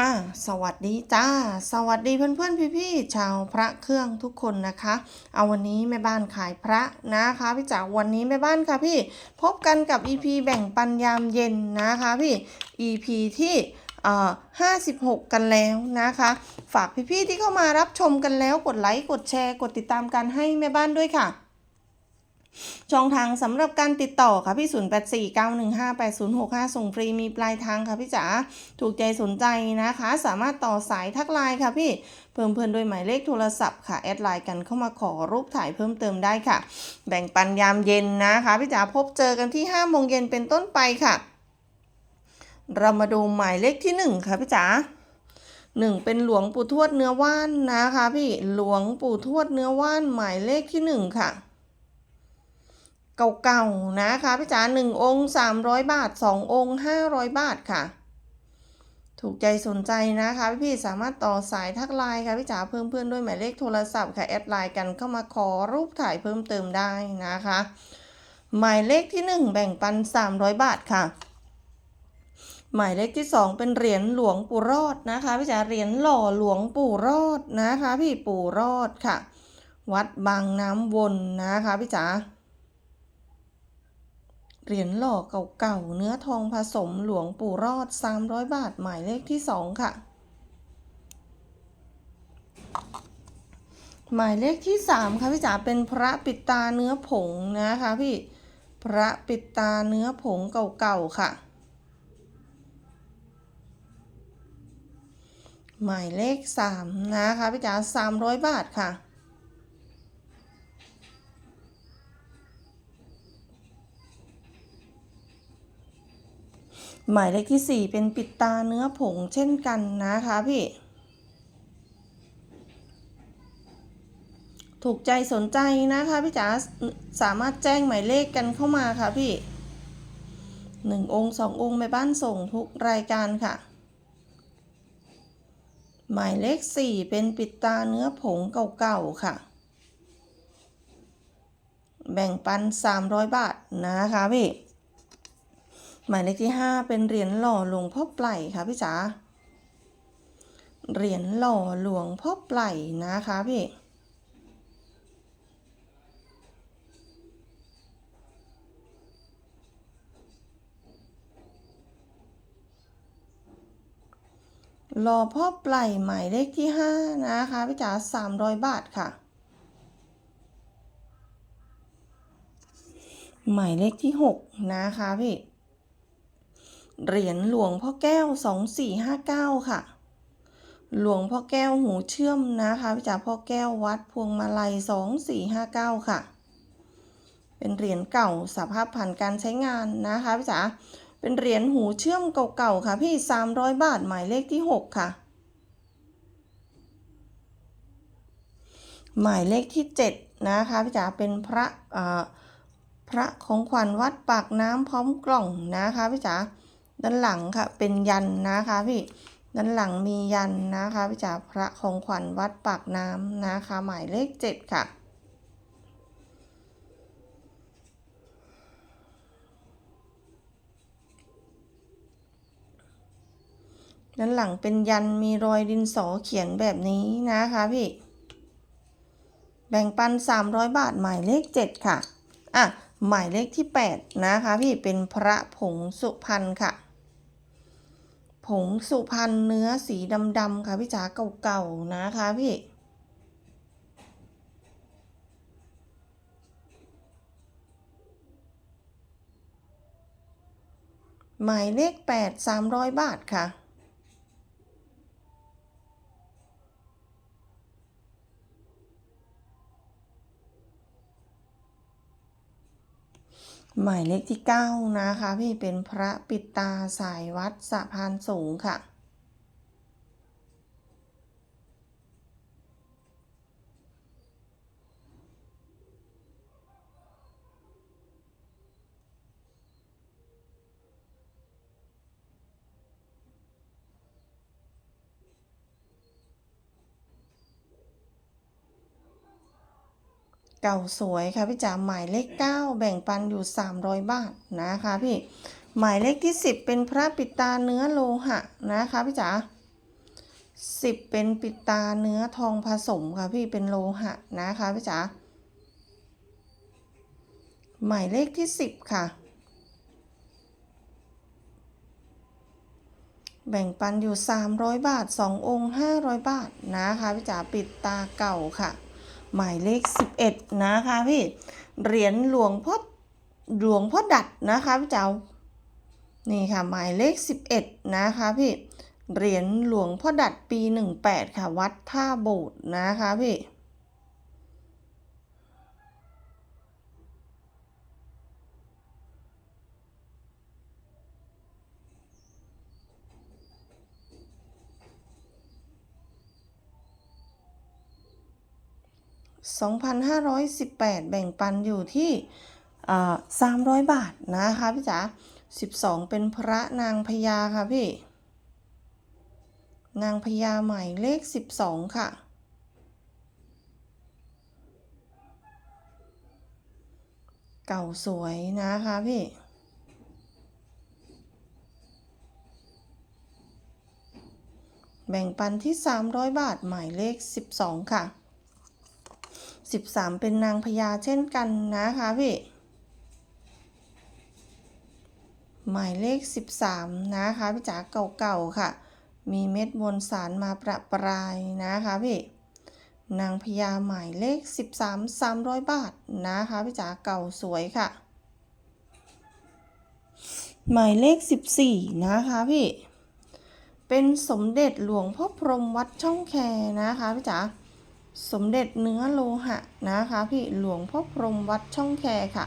อ่าสวัสดีจ้า สวัสดีเพื่อนๆพี่ๆชาวพระเครื่องทุกคนนะคะ เอาวันนี้แม่บ้านขายพระนะคะพี่จ๋าวันนี้แม่บ้านค่ะพี่ พบกันกับ EP แบ่งปันยามเย็นนะคะพี่ EP ที่เอ่อ56กันแล้วนะคะ ฝากพี่ๆที่เข้ามารับชมกันแล้วกดไลค์กดแชร์ กดติดตามกันให้แม่บ้านด้วยค่ะ ช่องทางสำหรับการติดต่อค่ะพี่0849158065 ส่งฟรีมีปลายทางค่ะพี่จ๋าถูกใจสนใจนะคะ สามารถต่อสายทักไลน์ค่ะพี่เพิ่มเพื่อนด้วยหมายเลขโทรศัพท์ค่ะแอดไลน์กันเข้ามาขอรูปถ่ายเพิ่มเติมได้ค่ะ แบ่งปันยามเย็นนะคะพี่จ๋าพบเจอกันที่5โมงเย็นเป็นต้นไปค่ะ เรามาดูหมายเลขที่ 1 ค่ะพี่จ๋าหนึ่งเป็นหลวงปู่ทวดเนื้อว่านนะคะพี่หลวงปู่ทวดเนื้อว่านหมายเลขที่หนึ่งค่ะ เก่าๆนะคะพี่จ๋าหนึ่งองค์สามร้อยบาทสององค์ห้าร้อยบาทค่ะ ถูกใจสนใจนะคะพี่ๆสามารถต่อสายทักไลน์ค่ะพี่จ๋าเพิ่มเพื่อนด้วยหมายเลขโทรศัพท์ค่ะแอดไลน์กันเข้ามาขอรูปถ่ายเพิ่มเติมได้นะคะ หมายเลขที่หนึ่งแบ่งปันสามร้อยบาทค่ะหมายเลขที่สองเป็นเหรียญหลวงปู่รอดนะคะพี่จ๋าเหรียญหล่อหลวงปู่รอดนะคะ พี่ปู่รอดค่ะ วัดบางน้ำวนนะคะพี่จ๋า เหรียญหล่อเก่าๆ เนื้อทองผสมหลวงปู่รอด 300 บาท หมายเลขที่ 2 ค่ะ หมายเลขที่ 3 ค่ะพี่จ๋าเป็นพระปิดตาเนื้อผงนะคะพี่ พระปิดตาเนื้อผงเก่าๆ ค่ะ หมายเลข 3 นะคะพี่จ๋า300 บาทค่ะ หมายเลขที่ 4 เป็นปิดตาเนื้อผงเช่นกันนะคะพี่ ถูกใจสนใจนะคะพี่จ๋าสามารถแจ้งหมายเลขกันเข้ามาค่ะพี่หนึ่งองค์สององค์แม่บ้านส่งทุกรายการค่ะ หมายเลข 4 เป็นปิดตาเนื้อผงเก่าๆค่ะ แบ่งปัน 300 บาทนะคะพี่ หมายเลขที่ 5 เป็นเหรียญหล่อหลวงพ่อไพล่ค่ะพี่จ๋าเหรียญหล่อหลวงพ่อไพล่นะคะพี่รอพ่อไพล่หมายเลขที่ 5 นะคะพี่จ๋า300 บาทค่ะ หมายเลขที่ 6 นะคะพี่ เหรียญหลวงพ่อแก้ว 2459 ค่ะ หลวงพ่อแก้วหูเชื่อมนะคะพี่จ๋าพ่อแก้ววัดพวงมาลัย 2459 ค่ะ เป็นเหรียญเก่าสภาพผ่านการใช้งานนะคะพี่จ๋าเป็นเหรียญหูเชื่อมเก่าๆค่ะพี่ 300 บาทหมายเลขที่ 6 ค่ะ หมายเลขที่ 7 นะคะพี่จ๋าเป็นพระเออพระของขวัญวัดปากน้ำพร้อมกล่องนะคะพี่จ๋า ด้านหลังค่ะเป็นยันนะคะพี่ด้านหลังมียันนะคะพี่จ๋าพระของขวัญวัดปากน้ำนะคะ หมายเลข7ค่ะ ด้านหลังเป็นยันมีรอยดินสอเขียนแบบนี้นะคะพี่ แบ่งปัน 300 บาทหมายเลข7ค่ะ อะ หมายเลขที่ 8 นะคะพี่เป็นพระผงสุพรรณค่ะ ผงสุพรรณเนื้อสีดำๆค่ะพี่จ๋าเก่าๆนะคะพี่หมายเลข 8 300 บาทค่ะ หมายเลขที่ 9 นะคะ พี่เป็นพระปิดตาสายวัดสะพานสูงค่ะ เก่าสวยค่ะพี่จ๋าหมายเลข 9 แบ่งปันอยู่ 300 บาทนะคะพี่หมายเลขที่ 10 เป็นพระปิดตาเนื้อโลหะนะคะพี่จ๋าสิบเป็นปิดตาเนื้อทองผสมค่ะพี่เป็นโลหะนะคะพี่จ๋าหมายเลขที่สิบค่ะ แบ่งปันอยู่ 300 บาท 2 องค์ 500 บาทนะคะพี่จ๋าปิดตาเก่าค่ะ หมายเลข 11 นะคะพี่ เหรียญหลวงพ่อหลวงพ่อดัดนะคะพี่จ๋านี่ค่ะหมายเลข 11 นะคะพี่ เหรียญหลวงพ่อดัดปี 18 ค่ะ วัดท่าโบสนะคะพี่ 2,518 แบ่งปันอยู่ที่300 บาทนะคะพี่จ๋า12 เป็นพระนางพญาค่ะพี่ นางพญาใหม่เลข 12 ค่ะ เก่าสวยนะคะพี่แบ่งปันที่ 300 บาท หมายเลข 12 ค่ะ 13 เป็นนางพญาเช่นกันนะคะพี่ หมายเลข 13 นะคะพี่จ๋าเก่าๆค่ะ มีเม็ดมวลสารมาประปรายนะคะพี่นางพญาหมายเลข 13 300 บาทนะคะพี่จ๋าเก่าสวยค่ะ หมายเลข 14 นะคะพี่ เป็นสมเด็จหลวงพ่อพรหมวัดช่องแคนะคะพี่จ๋า สมเด็จเนื้อโลหะนะคะพี่หลวงพ่อพรมวัดช่องแคค่ะ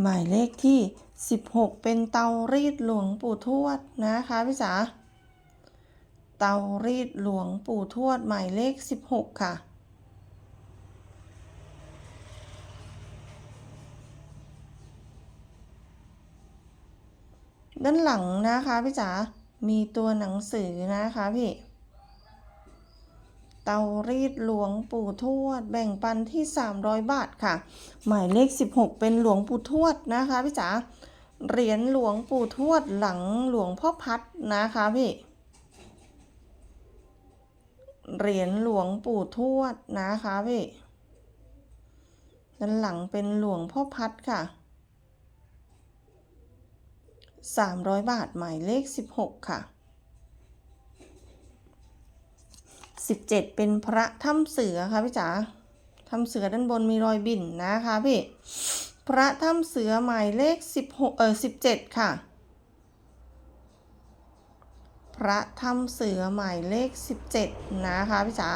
หมายเลขที่ 16 เป็นเตารีดหลวงปู่ทวดนะคะพี่จ๋า เตารีดหลวงปู่ทวดหมายเลข 16 ค่ะ ด้านหลังนะคะ พี่จ๋า มีตัวหนังสือนะคะพี่ เตารีดหลวงปู่ทวด แบ่งปันที่ 300 บาทค่ะ หมายเลข 16 เป็นหลวงปู่ทวดนะคะพี่จ๋า เหรียญหลวงปู่ทวดหลังหลวงพ่อพัดนะคะพี่ เหรียญหลวงปู่ทวดนะคะพี่ด้านหลังเป็นหลวงพ่อพัดค่ะ 300 บาทหมายเลข 16 ค่ะ 17 เป็นพระถ้ำเสือค่ะพี่จ๋าถ้ำเสือด้านบนมีรอยบิ่นนะคะพี่ พระถ้ำเสือหมายเลข 16 เออ17 ค่ะ พระถ้ำเสือหมายเลข 17 นะคะพี่จ๋า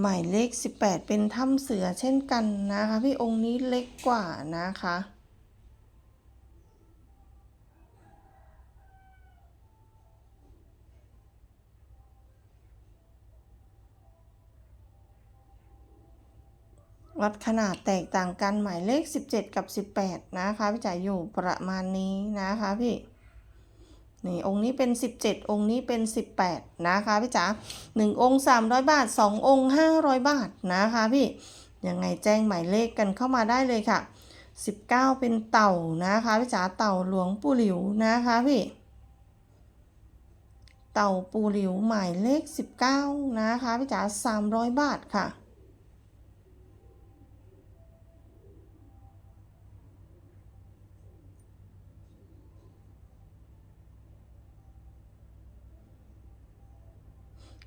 หมายเลข 18 เป็นถ้ำเสือเช่นกันนะคะ พี่องค์นี้เล็กกว่านะคะ วัดขนาดแตกต่างกันหมายเลข 17 กับ 18 นะคะพี่จ๋าอยู่ประมาณนี้นะคะพี่นี่องค์นี้เป็น 17 องค์นี้เป็น 18 นะคะพี่จ๋า1องค์ 300 บาท 2 องค์ 500 บาทนะคะพี่ยังไงแจ้งหมายเลขกันเข้ามาได้เลยค่ะ 19 เป็นเต่านะคะพี่จ๋าเต่าหลวงปู่หลิวนะคะพี่เต่าปูหลิวหมายเลข 19 นะคะพี่จ๋า300 บาทค่ะ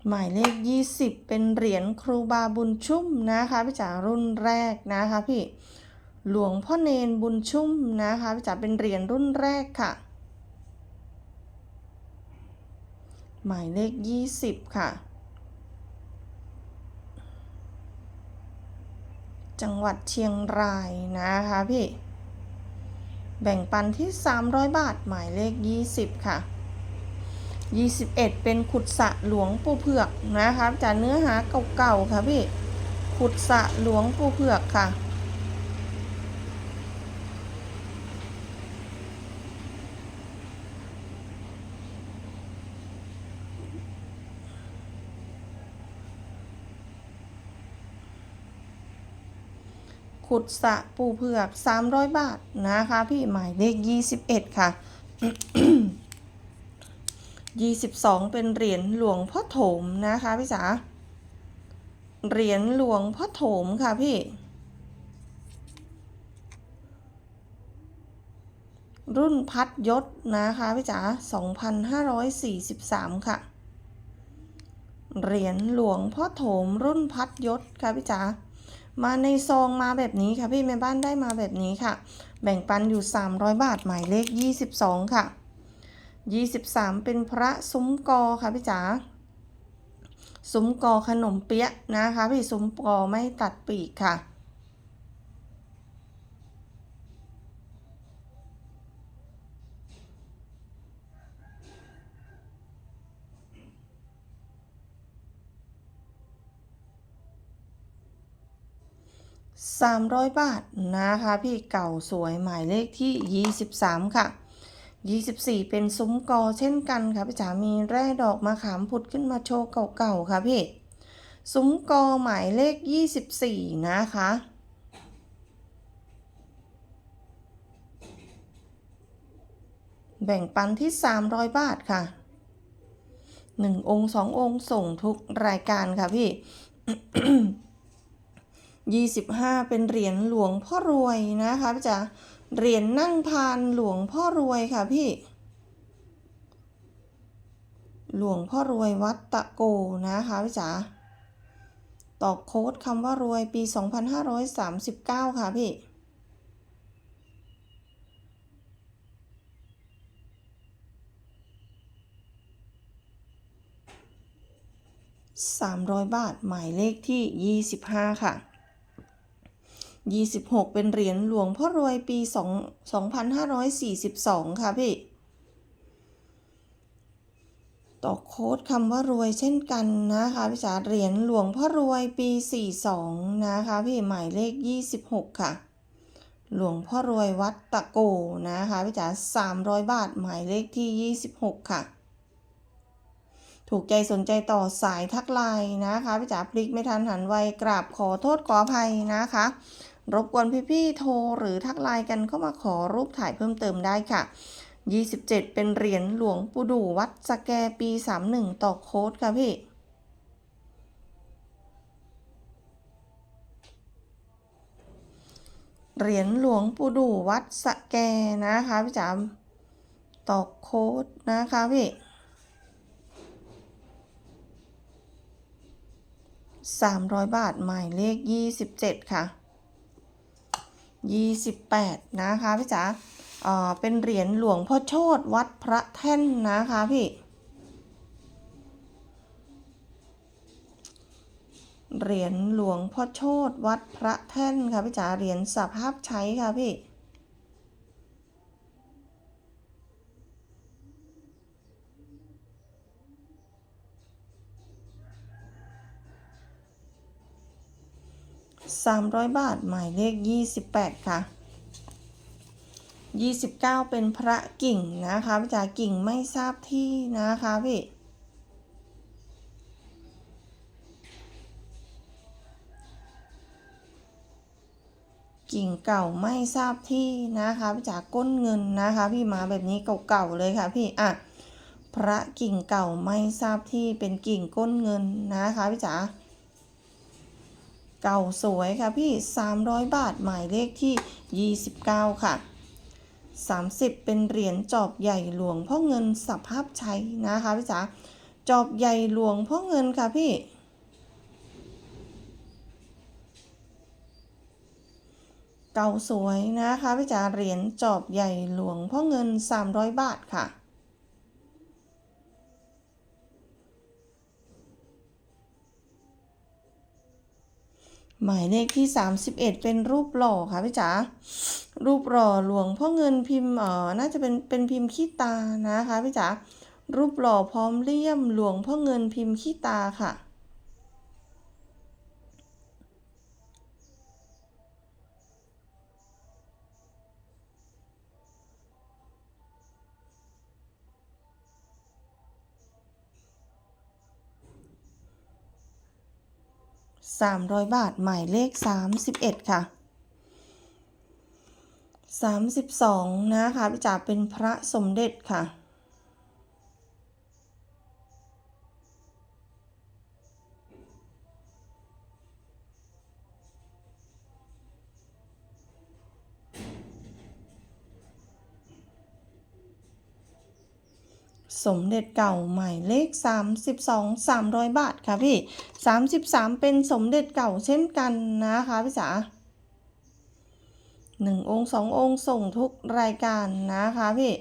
หมายเลข 20 เป็นเหรียญครูบาบุญชุ่มนะคะพี่จ๋ารุ่นแรกนะคะพี่หลวงพ่อเนนบุญชุ่มนะคะพี่จ๋าเป็นเหรียญรุ่นแรกค่ะ หมายเลข 20 ค่ะ จังหวัดเชียงรายนะคะพี่ แบ่งปันที่ 300 บาทหมายเลข 20 ค่ะ 21 เป็นขุดสะหลวงปู่เผือกนะครับจากเนื้อหาเก่าๆค่ะพี่ขุดสะหลวงปู่เผือกค่ะ ขุดสะปูเผือก 300 บาทนะคะพี่หมายเลข 21 ค่ะ 22 เป็นเหรียญหลวงพ่อโถมนะคะพี่จ๋าเหรียญหลวงพ่อโถมค่ะพี่ รุ่นพัดยศนะคะพี่จ๋า2,543 ค่ะ เหรียญหลวงพ่อโถมรุ่นพัดยศค่ะพี่จ๋ามาในซองมาแบบนี้ค่ะพี่แม่บ้านได้มาแบบนี้ค่ะ แบ่งปันอยู่ 300 บาทหมายเลข 22 ค่ะ 23 เป็นพระซุ้มกอค่ะพี่จ๋าซุ้มกอขนมเปี๊ยะนะคะ พี่ซุ้มกอไม่ตัดปีกค่ะ300 บาทนะคะ พี่เก่าสวยหมายเลขที่ 23 ค่ะ 24 เป็นซุ้มกอเช่นกันค่ะพี่จ๋ามีแร่ดอกมะขามผุดขึ้นมาโชว์เก่าๆค่ะพี่ ซุ้มกอหมายเลข 24 นะคะแบ่งปันที่ 300 บาทค่ะ 1 องค์ 2 องค์ส่งทุกรายการค่ะพี่ 25 เป็นเหรียญหลวงพ่อรวยนะคะพี่จ๋า เหรียญนั่งพานหลวงพ่อรวยค่ะพี่ หลวงพ่อรวยวัดตะโกนะคะพี่จ๋าตอกโค้ดคำว่ารวยปี 2539 ค่ะพี่ 300 บาทหมายเลขที่ 25 ค่ะ 26 เป็นเหรียญหลวงพ่อรวยปี2 2542 ค่ะพี่ ต่อโค้ดคำว่ารวยเช่นกันนะคะพี่จ๋าเหรียญหลวงพ่อรวยปี 42 นะคะพี่หมายเลข 26 ค่ะ หลวงพ่อรวยวัดตะโกนะคะพี่จ๋า300 บาทหมายเลขที่ 26 ค่ะถูกใจสนใจต่อสายทักไลน์นะคะพี่จ๋าพลิกไม่ทันหันไวกราบขอโทษขออภัยนะคะ รบกวนพี่ๆโทรหรือทักไลน์กันเข้ามาขอรูปถ่ายเพิ่มเติมได้ค่ะ 27 เป็นเหรียญหลวงปู่ดูวัดสแกปี 31 ต่อโค้ดค่ะพี่เหรียญหลวงปู่ดูวัดสแกนะคะพี่จ๋าต่อโค้ดนะคะพี่300บาทหมายเลข27ค่ะ 28 นะคะพี่จ๋าเอ่อเป็นเหรียญหลวงพ่อโชตวัดพระแท่นนะคะพี่เหรียญหลวงพ่อโชตวัดพระแท่นค่ะพี่จ๋าเหรียญสภาพใช้ค่ะพี่ 300 บาท หมายเลข 28 ค่ะ 29 เป็นพระกิ่งนะคะพี่จ๋ากิ่งไม่ทราบที่นะคะพี่กิ่งเก่าไม่ทราบที่นะคะพี่จ๋าก้นเงินนะคะ พี่มาแบบนี้เก่าๆเลยค่ะพี่อะพระกิ่งเก่าไม่ทราบที่เป็นกิ่งก้นเงินนะคะพี่จ๋า เก่าสวยค่ะพี่ 300 บาทหมายเลขที่ 29 ค่ะ 30 เป็นเหรียญจอบใหญ่หลวงพ่อเงินสภาพใช้นะคะพี่จ๋าจอบใหญ่หลวงพ่อเงินค่ะพี่เก่าสวยนะคะพี่จ๋าเหรียญจอบใหญ่หลวงพ่อเงิน 300 บาทค่ะ หมายเลขที่ 31 เป็นรูปหล่อค่ะพี่จ๋ารูปหล่อหลวงพ่อเงินพิมพ์เอ่อน่าจะเป็นเป็นพิมพ์ขี้ตานะคะพี่จ๋ารูปหล่อพร้อมเลี่ยมหลวงพ่อเงินพิมพ์ขี้ตาค่ะ 300 บาท หมายเลข 31 ค่ะ 32 นะคะพี่จ๋าเป็นพระสมเด็จค่ะ สมเด็จเก่าใหม่เลข 32 300 บาทค่ะพี่ 33 เป็นสมเด็จเก่าเช่นกันนะคะพี่จ๋าหนึ่งองค์สององค์ส่งทุกรายการนะคะพี่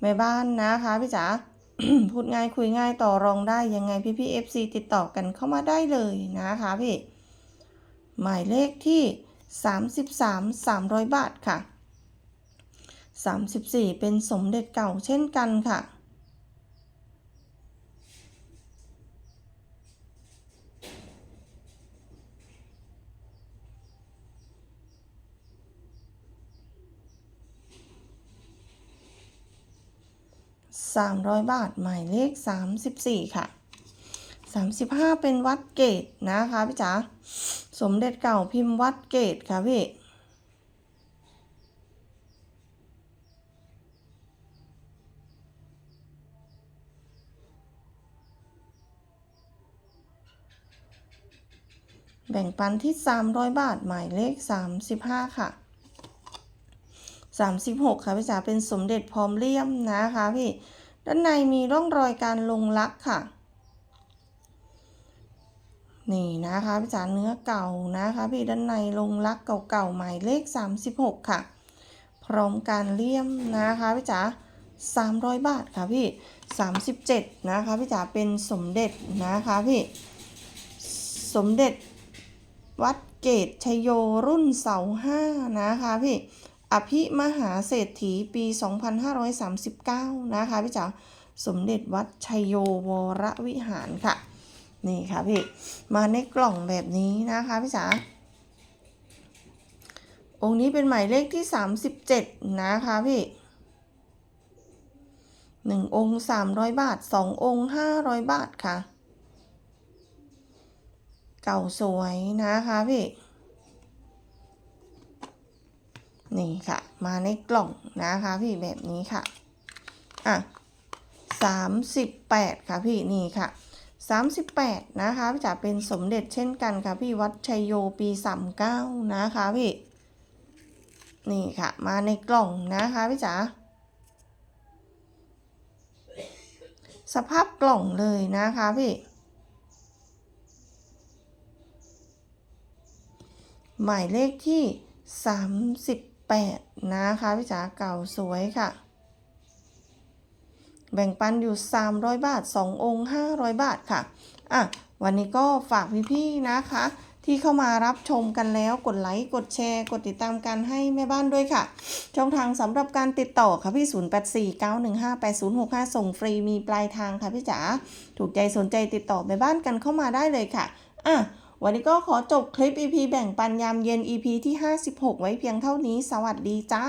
แม่บ้านนะคะพี่จ๋าพูดง่ายคุยง่ายต่อรองได้ยังไงพี่พี่เอฟซีติดต่อกันเข้ามาได้เลยนะคะพี่หมายเลขที่ 33 300 บาทค่ะ 34 เป็นสมเด็จเก่าเช่นกันค่ะ 300 บาท หมายเลข 34 ค่ะ 35 เป็นวัดเกตนะคะพี่จ๋าสมเด็จเก่าพิมพ์วัดเกตค่ะพี่แบ่งปันที่ 300 บาท หมายเลข 35 ค่ะ 36 ค่ะพี่จ๋าเป็นสมเด็จพร้อมเลี่ยมนะคะพี่ ด้านในมีร่องรอยการลงลักค่ะ นี่นะคะพี่จ๋าเนื้อเก่านะคะพี่ด้านในลงลักเก่าๆหมายเลข 36 ค่ะ พร้อมการเลี่ยมนะคะพี่จ๋า300 บาทค่ะพี่ 37 นะคะพี่จ๋าเป็นสมเด็จนะคะพี่ สมเด็จวัดเกตชยโยรุ่นเสาห้านะคะพี่ อภิมหาเศรษฐีปี 2539 นะคะพี่จ๋าสมเด็จวัดชัยโยวรวิหารค่ะ นี่ค่ะพี่ มาในกล่องแบบนี้นะคะพี่จ๋าองค์นี้เป็นหมายเลขที่ 37 นะคะพี่1องค์300บาท2องค์500บาทค่ะ เก่าสวยนะคะพี่ นี่ค่ะ มาในกล่องนะคะพี่แบบนี้ค่ะอะสามสิบแปดค่ะพี่นี่ค่ะสามสิบแปดนะคะพี่จ๋าเป็นสมเด็จเช่นกันค่ะพี่วัดชัยโยปีสามเก้านะคะพี่นี่ค่ะ มาในกล่องนะคะพี่จ๋าสภาพกล่องเลยนะคะพี่หมายเลขที่ 8 นะคะพี่จ๋าเก่าสวยค่ะ แบ่งปันอยู่ 300 บาท 2 องค์ 500 บาทค่ะ อะ วันนี้ก็ฝากพี่ๆนะคะ ที่เข้ามารับชมกันแล้วกดไลค์กดแชร์ กดติดตามกันให้แม่บ้านด้วยค่ะ ช่องทางสำหรับการติดต่อค่ะพี่ 0849158065 ส่งฟรีมีปลายทางค่ะพี่จ๋าถูกใจสนใจติดต่อแม่บ้านกันเข้ามาได้เลยค่ะ อะ วันนี้ก็ขอจบคลิป EP แบ่งปันยามเย็น EP ที่ 56 ไว้เพียงเท่านี้ สวัสดีจ้า